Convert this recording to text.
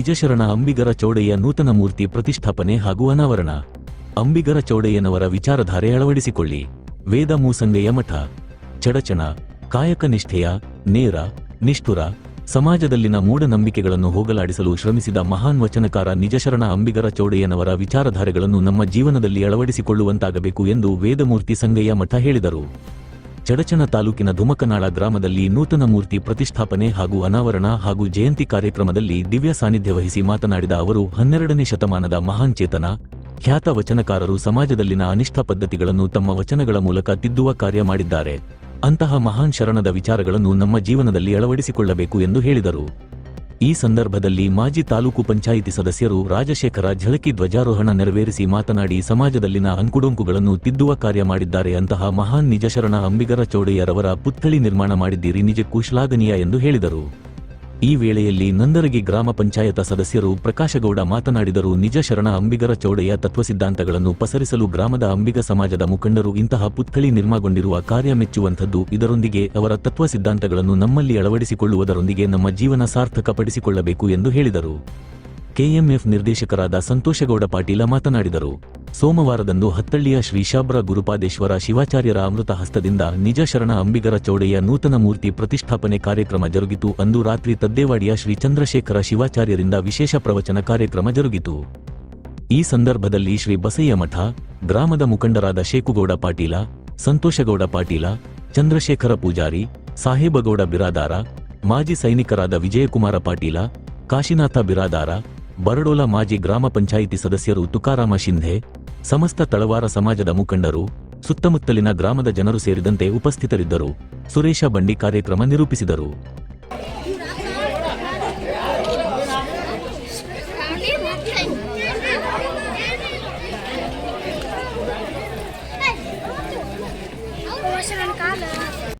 ನಿಜಶರಣ ಅಂಬಿಗರ ಚೌಡಯ್ಯ ನೂತನ ಮೂರ್ತಿ ಪ್ರತಿಷ್ಠಾಪನೆ ಹಾಗೂ ಅನಾವರಣ. ಅಂಬಿಗರ ಚೌಡಯ್ಯನವರ ವಿಚಾರಧಾರೆ ಅಳವಡಿಸಿಕೊಳ್ಳಿ. ವೇದ ಮೂಸಂಗಯ್ಯ ಮಠ. ಚಡಚಣ, ಕಾಯಕ ನಿಷ್ಠೆಯ, ನೇರ, ನಿಷ್ಠುರ, ಸಮಾಜದಲ್ಲಿನ ಮೂಢನಂಬಿಕೆಗಳನ್ನು ಹೋಗಲಾಡಿಸಲು ಶ್ರಮಿಸಿದ ಮಹಾನ್ ವಚನಕಾರ ನಿಜಶರಣ ಅಂಬಿಗರ ಚೌಡಯ್ಯನವರ ವಿಚಾರಧಾರೆಗಳನ್ನು ನಮ್ಮ ಜೀವನದಲ್ಲಿ ಅಳವಡಿಸಿಕೊಳ್ಳುವಂತಾಗಬೇಕು ಎಂದು ವೇದಮೂರ್ತಿ ಸಂಗಯ್ಯ ಮಠ ಹೇಳಿದರು. ಚಡಚಣ ತಾಲೂಕಿನ ಧುಮಕನಾಳ ಗ್ರಾಮದಲ್ಲಿ ನೂತನ ಮೂರ್ತಿ ಪ್ರತಿಷ್ಠಾಪನೆ ಹಾಗೂ ಅನಾವರಣ ಹಾಗೂ ಜಯಂತಿ ಕಾರ್ಯಕ್ರಮದಲ್ಲಿ ದಿವ್ಯ ಸಾನ್ನಿಧ್ಯ ವಹಿಸಿ ಮಾತನಾಡಿದ ಅವರು, ಹನ್ನೆರಡನೇ ಶತಮಾನದ ಮಹಾನ್ ಚೇತನ, ಖ್ಯಾತ ವಚನಕಾರರು ಸಮಾಜದಲ್ಲಿನ ಅನಿಷ್ಠ ಪದ್ಧತಿಗಳನ್ನು ತಮ್ಮ ವಚನಗಳ ಮೂಲಕ ತಿದ್ದುವ ಕಾರ್ಯ ಮಾಡಿದ್ದಾರೆ. ಅಂತಹ ಮಹಾನ್ ಶರಣದ ವಿಚಾರಗಳನ್ನು ನಮ್ಮ ಜೀವನದಲ್ಲಿ ಅಳವಡಿಸಿಕೊಳ್ಳಬೇಕು ಎಂದು ಹೇಳಿದರು. ಈ ಸಂದರ್ಭದಲ್ಲಿ ಮಾಜಿ ತಾಲೂಕು ಪಂಚಾಯಿತಿ ಸದಸ್ಯರು ರಾಜಶೇಖರ ಝಳಕಿ ಧ್ವಜಾರೋಹಣ ನೆರವೇರಿಸಿ ಮಾತನಾಡಿ, ಸಮಾಜದಲ್ಲಿನ ಅಂಕುಡೊಂಕುಗಳನ್ನು ತಿದ್ದುವ ಕಾರ್ಯ ಮಾಡಿದ್ದಾರೆ ಅಂತಹ ಮಹಾನ್ ನಿಜಶರಣ ಅಂಬಿಗರ ಚೌಡಯ್ಯರವರ ಪುತ್ಥಳಿ ನಿರ್ಮಾಣ ಮಾಡಿದ್ದೀರಿ, ನಿಜಕ್ಕೂ ಶ್ಲಾಘನೀಯ ಎಂದು ಹೇಳಿದರು. ಈ ವೇಳೆಯಲ್ಲಿ ನಂದರಗಿ ಗ್ರಾಮ ಪಂಚಾಯತ ಸದಸ್ಯರು ಪ್ರಕಾಶಗೌಡ ಮಾತನಾಡಿದರು. ನಿಜ ಶರಣ ಅಂಬಿಗರ ಚೌಡಯ್ಯ ತತ್ವಸಿದ್ಧಾಂತಗಳನ್ನು ಪಸರಿಸಲು ಗ್ರಾಮದ ಅಂಬಿಗ ಸಮಾಜದ ಮುಖಂಡರು ಇಂತಹ ಪುತ್ಥಳಿ ನಿರ್ಮಾಗೊಂಡಿರುವ ಕಾರ್ಯ ಮೆಚ್ಚುವಂಥದ್ದು ಇದರೊಂದಿಗೆ ಅವರ ತತ್ವ ಸಿದ್ಧಾಂತಗಳನ್ನು ನಮ್ಮಲ್ಲಿ ಅಳವಡಿಸಿಕೊಳ್ಳುವುದರೊಂದಿಗೆ ನಮ್ಮ ಜೀವನ ಸಾರ್ಥಕಪಡಿಸಿಕೊಳ್ಳಬೇಕು ಎಂದು ಹೇಳಿದರು. ಕೆಎಂಎಫ್ ನಿರ್ದೇಶಕರಾದ ಸಂತೋಷಗೌಡ ಪಾಟೀಲ ಮಾತನಾಡಿದರು. ಸೋಮವಾರದಂದು ಹತ್ತಳ್ಳಿಯ ಶ್ರೀಶಾಬ್ರ ಗುರುಪಾದೇಶ್ವರ ಶಿವಾಚಾರ್ಯರ ಅಮೃತ ಹಸ್ತದಿಂದ ನಿಜ ಶರಣ ಅಂಬಿಗರ ಚೌಡೆಯ ನೂತನ ಮೂರ್ತಿ ಪ್ರತಿಷ್ಠಾಪನೆ ಕಾರ್ಯಕ್ರಮ ಜರುಗಿತು. ಅಂದು ರಾತ್ರಿ ತದ್ದೇವಾಡಿಯ ಶ್ರೀ ಚಂದ್ರಶೇಖರ ಶಿವಾಚಾರ್ಯರಿಂದ ವಿಶೇಷ ಪ್ರವಚನ ಕಾರ್ಯಕ್ರಮ ಜರುಗಿತು. ಈ ಸಂದರ್ಭದಲ್ಲಿ ಶ್ರೀ ಬಸಯ್ಯ ಮಠ, ಗ್ರಾಮದ ಮುಖಂಡರಾದ ಶೇಕುಗೌಡ ಪಾಟೀಲ, ಸಂತೋಷಗೌಡ ಪಾಟೀಲ, ಚಂದ್ರಶೇಖರ ಪೂಜಾರಿ, ಸಾಹೇಬಗೌಡ ಬಿರಾದಾರ, ಮಾಜಿ ಸೈನಿಕರಾದ ವಿಜಯಕುಮಾರ ಪಾಟೀಲ, ಕಾಶಿನಾಥ ಬಿರಾದಾರ, ಬರಡೋಲ ಮಾಜಿ ಗ್ರಾಮ ಪಂಚಾಯಿತಿ ಸದಸ್ಯರು ತುಕಾರಾಮ ಶಿಂಧೆ ಸಮಸ್ತ ತಳವಾರ ಸಮಾಜದ ಮುಖಂಡರು ಸುತ್ತಮುತ್ತಲಿನ ಗ್ರಾಮದ ಜನರು ಸೇರಿದಂತೆ ಉಪಸ್ಥಿತರಿದ್ದರು. ಸುರೇಶ ಬಂಡಿ ಕಾರ್ಯಕ್ರಮ ನಿರೂಪಿಸಿದರು.